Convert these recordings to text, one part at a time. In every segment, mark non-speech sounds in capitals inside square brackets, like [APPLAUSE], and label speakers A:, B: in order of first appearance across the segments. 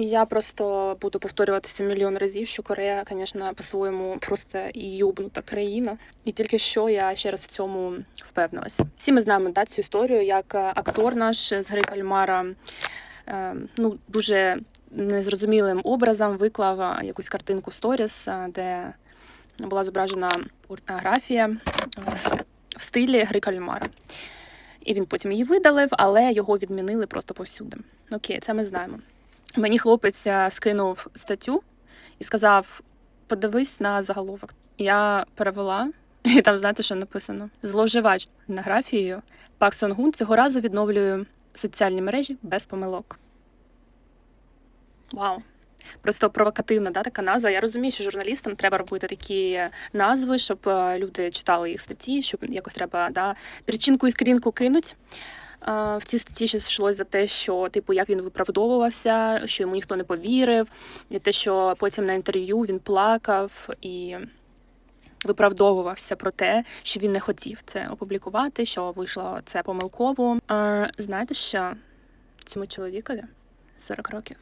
A: Я просто буду повторюватися мільйон разів, що Корея, звісно, по-своєму просто юбнута країна. І тільки що я ще раз в цьому впевнилась. Всі ми знаємо да, цю історію, як е, актор наш з гри Кальмара е, ну, дуже незрозумілим образом виклав е, якусь картинку в сторіс, де була зображена графія в стилі гри Кальмара. І він потім її видалив, але його відмінили просто повсюди. Окей, це ми знаємо. Мені хлопець е, скинув статтю і сказав: подивись на заголовок. Я перевела, [LAUGHS] і там знаєте, що написано: зловживач графією Пак Сон Гун цього разу відновлює соціальні мережі без помилок. Вау! Просто провокативна да, така назва. Я розумію, що журналістам треба робити такі назви, щоб е, люди читали їх статті, щоб якось треба да, причинку і скрінку кинуть. В цій статті ще йшлось за те, що типу як він виправдовувався, що йому ніхто не повірив, і те, що потім на інтерв'ю він плакав і виправдовувався про те, що він не хотів це опублікувати, що вийшло це помилково. Е, Знаєте, що цьому чоловікові 40 років.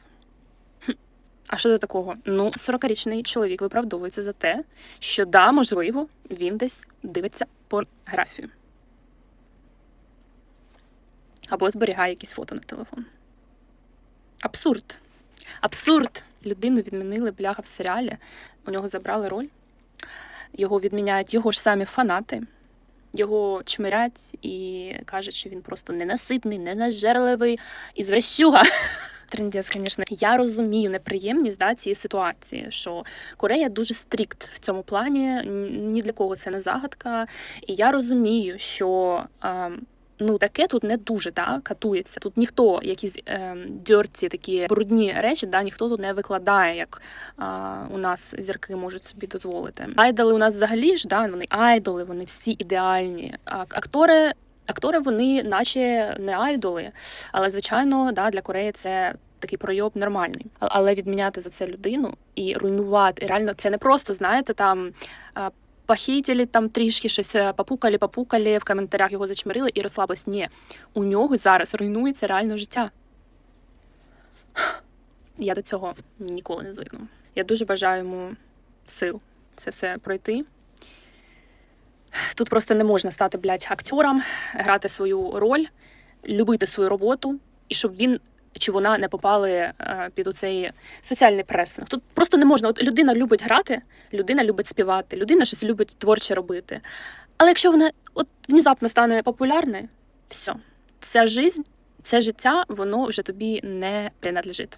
A: А що до такого? Ну, 40-річний чоловік виправдовується за те, що да, можливо, він десь дивиться порнографію. Або зберігає якісь фото на телефон. Абсурд. Абсурд! Людину відмінили бляха в серіалі. У нього забрали роль. Його відміняють його ж самі фанати. Його чмирять і кажуть, що він просто ненаситний, ненажерливий і звращуга. [LAUGHS] Трендець, звісно. Я розумію неприємність да, цієї ситуації, що Корея дуже стрікт в цьому плані. Ні для кого це не загадка. І я розумію, що. ем, Ну, таке тут не дуже да, катується. Тут ніхто якісь ем, дьорці, такі брудні речі, да, ніхто тут не викладає, як а, у нас зірки можуть собі дозволити. Айдоли у нас взагалі ж да, вони айдоли, вони всі ідеальні. А актори, актори вони наче не айдоли, але звичайно, да, для Кореї це. Такий пройоб нормальний, але відміняти за це людину і руйнувати. Реально, це не просто знаєте там а, похейтили там трішки щось е, попукали, попукали, в коментарях його зачмирили і розслабились. Ні, у нього зараз руйнується реально життя. Я до цього ніколи не звикну. Я дуже бажаю йому сил це все пройти. Тут просто не можна стати, блядь, актором, грати свою роль, любити свою роботу, і щоб він чи вона не попали е, під оцей соціальний пресинг. Тут просто не можна. От людина любить грати, людина любить співати, людина щось любить творче робити. Але якщо вона от внезапно стане популярною, все, ця жизнь, це життя, воно вже тобі не принадлежить.